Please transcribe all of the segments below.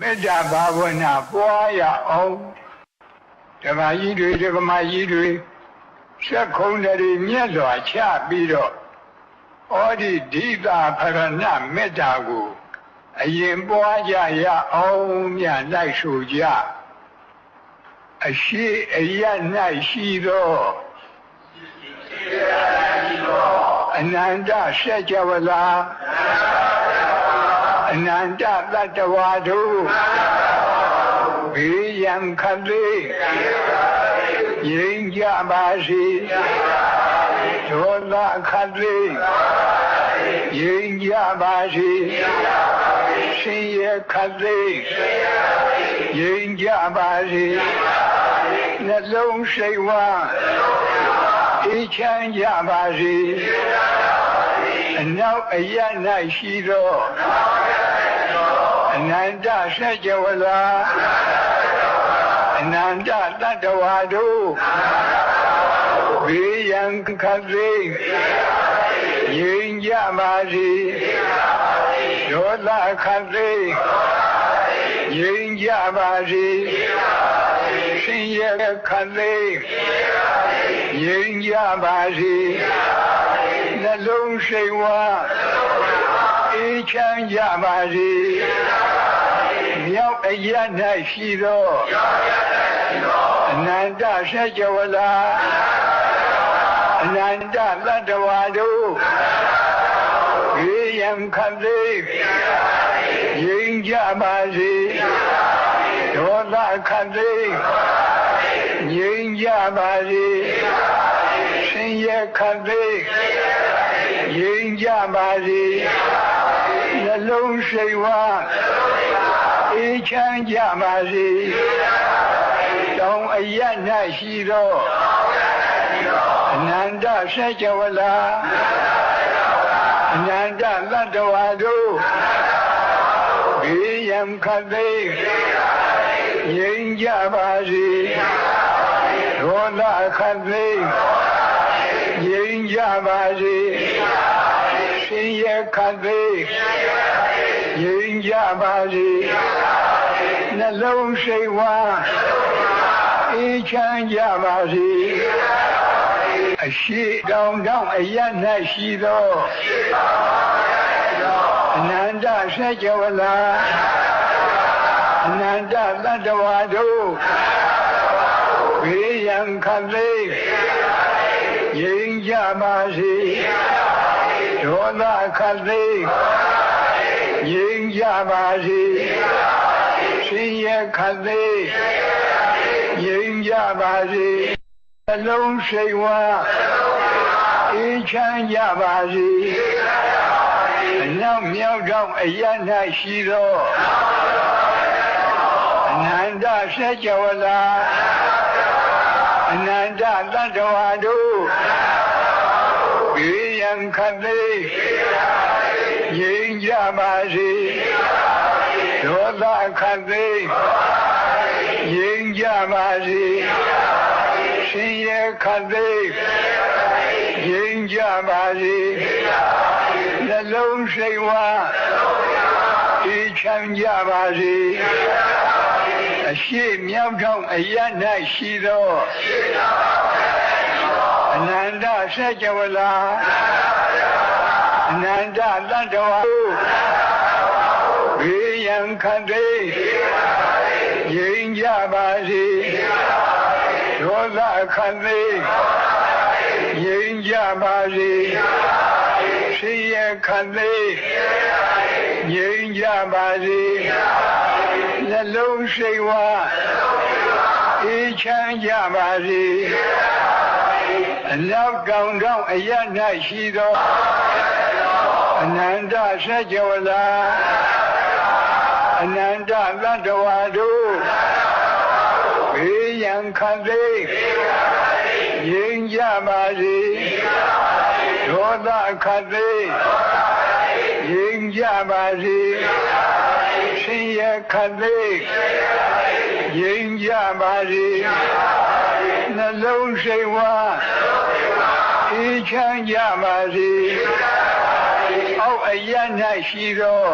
မေတ္တာဘာဝနာပွားရအောင်ဓမ္မကြီးတွေဓမ္မကြီးတွေဆက်ခုံးတွေမြတ်စွာချပြီးတော့ဩဒီဒိတာဖရဏမေတ္တာကိုအရင်ပွားကြရအောင်မြတ်လိုက်ဆိုကြအရှိအရ၌ရှိသောအနန္တရှက်ကြဝလာ အနန္တတတ္တဝါတို့ဘေးရန်ခတ်လေးရင်ကြပါစေဒေါသခတ်လေးရင်ကြပါစေရှင်ရခတ်လေးရင်ကြပါစေနှလုံးစိတ်ဝမ်းအေးချမ်းကြပါစေ အနောက်အရ၌ရှိသောအနန္တဆက်ကြဝဠာအနန္တတတ္တဝါတို့ဘေးရန်ခတ်သိရင်ကြပါစေဒေါသခတ်သိရင်ကြပါစေရှင်ရခတ်သိရင်ကြပါစေနှ လုံးစိတ်ဝါအေးချမ်းကြပါစေမြောက်အရ၌ရှိသောအနန္တဆက်ကြဝဠာအနန္တတတ္တဝါတို့ဘေးရန်ခတ်သေးရင်ကြပါစေဒေါသခတ်သေးရင်ကြပါစေရှင်ရခတ်သေး ရင်ကြပါစေနှလုံးစိတ်ဝါအေးချမ်းကြပါစေတောင်းအရ၌ရှိသောအနန္တဆက်ကြဝဠာအနန္တတတ္တဝါတို့ဘေးရန်ခတ်သိရင်ကြပါစေဒေါသခတ်သိရင် ကြပါစေရှင်ရခတ်သိရင်ကြပါစေနှလုံးစိတ်ဝါအေးချမ်းကြပါစေအရှိတောင်တောင်အရ၌ရှိသောအနန္တဆက်ကြဝဠာအနန္တတတ္တဝါတို့ဘေးရန်ခတ်သိ ရင်ကြပါစေဒေါသခတ်သိရင်ကြပါစေရှင်ရခတ်သိရင်ကြပါစေအလုံးစိတ်ဝါအေးချမ်းကြပါစေအနောက်မြောက်တောင်အရ၌ရှိသောအနန္တဆက်ကြဝဠာ အနန္တတတ္တဝါတို့ဘေးရန်ခတ်သိရင်ကြပါစေဒေါသခတ်သိရင်ကြပါစေရှင်ရခတ်သိရင်ကြပါစေနှလုံးစိတ်ဝါအေးချမ်းကြပါစေအ ရှိမြောက်ထောင်အရ၌ရှိသောအနန္တဆက်ကြဝဠာအနန္တတတ္တဝါဘေးရန်ခတ်သိရင်ကြပါစေဒေါသခတ်သိရင်ကြပါစေရှင်ရခတ်သိရင်ကြပါစေ နှလုံးစိတ်ဝါအေးချမ်းကြပါစေအနောက်တောင်တောင်အရ၌ရှိသောအနန္တဆက်ကြဝဠာအနန္တတတ္တဝါတို့ဘေးရန်ခတ်သိရင်ကြပါစေဒေါသခတ်သိရင်ကြပါစေ ရှင်ရခတ်သိရင်ကြပါစေနှလုံးစိတ်ဝါအေးချမ်းကြပါစေအောက်အရ၌ရှိသော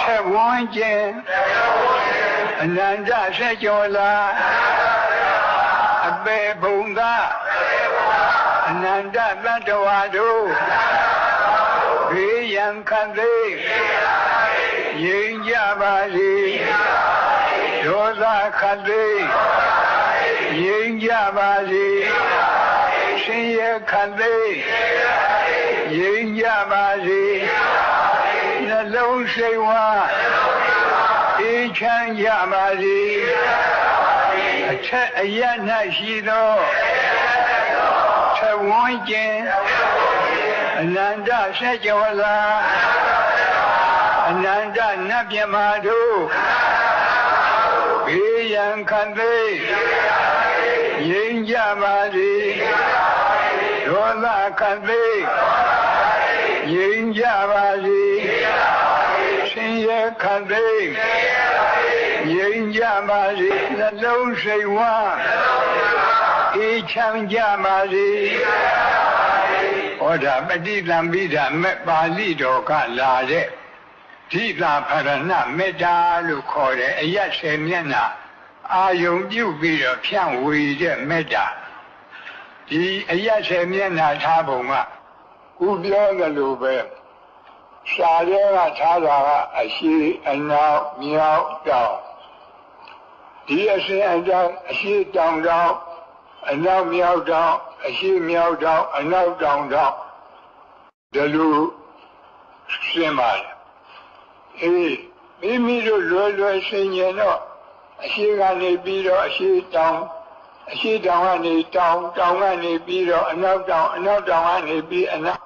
ထက်ဝန်းကျင်အနန္တဆက်ကျော်လာအပေဘုံသာအနန္တတတ္တဝါတို့ဘေးရန်ခံသေး ငြိမ်ကြပါစေဒေါသခတ်သေးငြိမ်ကြပါစေရှင်ရခတ်သေးငြိမ်ကြပါစေနှလုံးစိတ်ဝါအေးချမ်းကြပါစေအထက်အရ၌ရှိသောထဝန်းကျင်အနန္တဆက်ကြောလာ အနန္တနတ်မြမာတို့ဘေးရန်ခံသေးငြိမ်ကြပါစေဒေါသခံသေးငြိမ်ကြပါစေရှင်ရခံသေးငြိမ်ကြပါစေနှလုံးစိတ်ဝမ်းအေးချမ်းကြပါစေဟောတာပฏิသံဘိဓမေပါဠိတော်ကလာတဲ့ ဓိတာဖရဏမေတ္တာလို့ခေါ်တယ်အယတ်ဆယ်မျက်နှာအာယုံပြုပြီးတော့ဖြန့်ဝေတဲ့မေတ္တာဒီအယတ်ဆယ်မျက်နှာထားပုံကခုပြောသလိုပဲရှားရဲကထားတာကအရှိအနောက်မြောက်တောင်ဒီအစဉ်အတိုင်းအရှိတောင်တောင်အနောက်မြောက်တောင်အရှိမြောက်တောင်အနောက်တောင်တောင်ဒီလိုရှင်းပါတယ် အေးမိမိတို့လွယ်လွယ်ရှင်းရင်တော့အရှိကနေပြီးတော့အရှိတောင်အရှိတောင်ကနေတောင်တောင်ကနေပြီးတော့အနောက်တောင်အနောက်တောင်ကနေပြီးအနောက်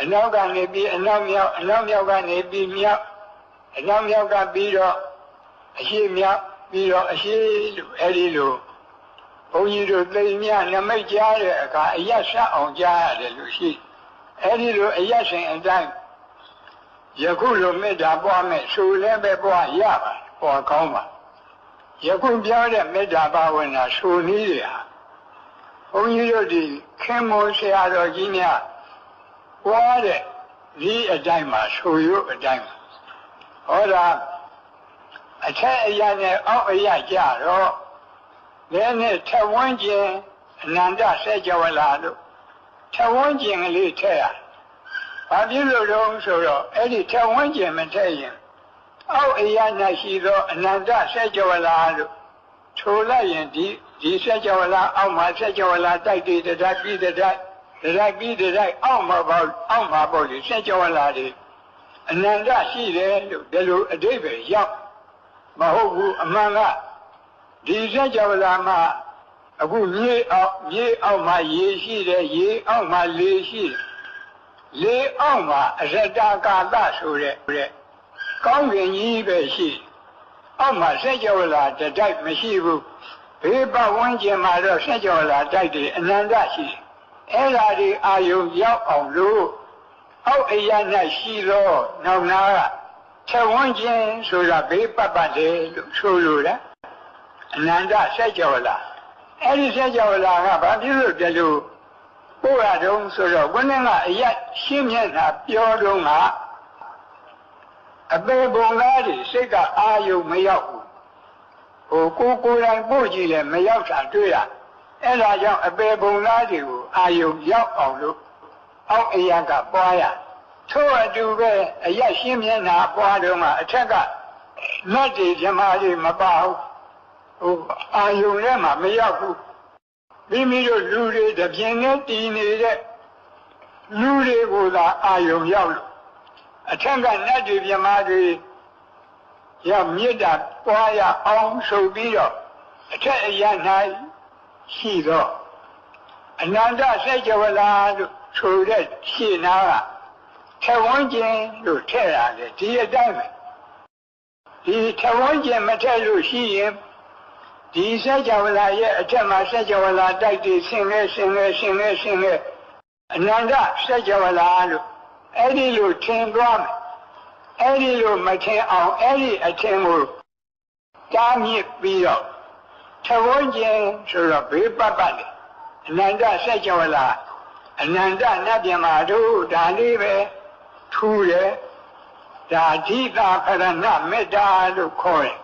အနောက်ကနေပြီးအနောက်မြောက်အနောက်မြောက်ကနေပြီးမြောက်အနောက်မြောက်ကပြီးတော့အရှိမြောက်ပြီးတော့အရှိလို့အဲဒီလိုဘုန်းကြီးတို့သိမြနမိတ်ကြားတဲ့အခါအယတ်ဆက်အောင်ကြားရတယ်လို့ရှိအဲဒီလိုအယတ်ရှင်အတိုင်း ယခုလိုမေတ္တာပွားမဲ့ဆိုလည်းပဲပွားရပါပွားကောင်းပါယခုပြောတဲ့မေတ္တာဘာဝနာဆိုနည်းတွေဟာဘုန်းကြီးတို့ဒီခင်မောဆရာတော်ကြီးများပွားတဲ့ဒီအတိုင်းမှာဆိုရုပ်အတိုင်းမှာဟောတာအထက်အရာနဲ့အောက်အရာကြတော့လည်းနဲ့ထဝန်းကျင်အနန္တဆက်ကြဝလာလို့ထဝန်းကျင်ကလေးထည့်ရ ဘာဖြစ်လို့တော့ဆိုတော့အဲ့ဒီထဝန်းကျင်မထည့်ရင်အောက်အရာ၌ရှိသောအနန္တဆက်ကြဝလာလို့ထိုလိုက်ရင်ဒီဒီဆက်ကြဝလာအောက်မှာဆက်ကြဝလာတိုက်တည်တတ်ပြီးတတ်တရိုက်ပြီးတရိုက်အောက်မှာပေါ့အောက်မှာပေါ့ဒီဆက်ကြဝလာတွေအနန္တရှိတယ်လို့ဒီလိုအတိပ္ပယ်ရောက်မဟုတ်ဘူးအမှန်ကဒီစัจ java လာမှာအခုမြေအောက်မြေအောက်မှာရေရှိတယ်ရေအောက်မှာလေရှိတယ် လေအောက်မှာအရတကာသဆိုတဲ့ကောင်းကင်ကြီးပဲရှိအောက်မှာစัจ java လာတတိုက်မရှိဘူးဘေးပတ်ဝန်းကျင်မှာတော့စัจ java လာတိုက်တယ်အနန္တရှိတယ်အဲ့ဓာဒီအာယုံရောက်အောင်လို့အောက်အရာ၌ရှိသောနောက်နာကချက်ဝန်းခြင်းဆိုတာဘေးပတ်ပတ်တယ်လို့ဆိုလိုတာအနန္တဆက်ကြောလာအဲ့ဒီဆက်ကြောလာကဘာဖြစ်လို့ပြလို့ ပို့ရတုံးဆိုတော့ဘုန်းကအရက်ရှင်းမျက်နှာပြောတုံးကအပေပုံသားတွေစိတ်ကအာယုံမရောက်ဘူးဟိုကိုကိုယ်တိုင်ပို့ကြည့်လဲမရောက်တာတွေ့ရအဲ့ဒါကြောင့်အပေပုံသားတွေကိုအာယုံရောက်အောင်လို့အောက်အရာကပွားရထို့အတူပဲအရက်ရှင်းမျက်နှာပွားတော့မှအထက်ကလက်တွေဓမ္မတွေမပါဘူးဟိုအာယုံထဲမှာမရောက်ဘူး မိမိတို့လူတွေတပြင်းနဲ့တည်နေတဲ့လူတွေကိုသာအာယုံရောက်လို့အထက်ကနတ်တွေမြမတွေရမြစ်တာပွားရအောင်ဆိုပြီးတော့အထက်အရ၌ရှိတော့အနန္တစိတ်ကြဝလာလို့ဆိုတဲ့ရှင်းနာကထဝန်းကျင်လို့ထည့်ရတယ်ဒီအတိုင်းပဲဒီထဝန်းကျင်မထည့်လို့ရှိရင် ဒီစကြဝဠာရဲ့အထက်မှာစကြဝဠာတိုက်တွေဆင်းလဲဆင်းလဲဆင်းလဲဆင်းလဲအနန္တစကြဝဠာလို့အဲ့ဒီလိုထင်သွားမယ်အဲ့ဒီလိုမထင်အောင်အဲ့ဒီအထင်ကိုတားမြစ်ပြီးတော့ထဝန်းကျင်ဆိုတော့ဘေးပတ်ပတ်လေအနန္တစကြဝဠာအနန္တနတ်ပြမာတို့ဒါလေးပဲထူတယ်ဒါဓိတာခရဏမေတ္တာလို့ခေါ်တယ်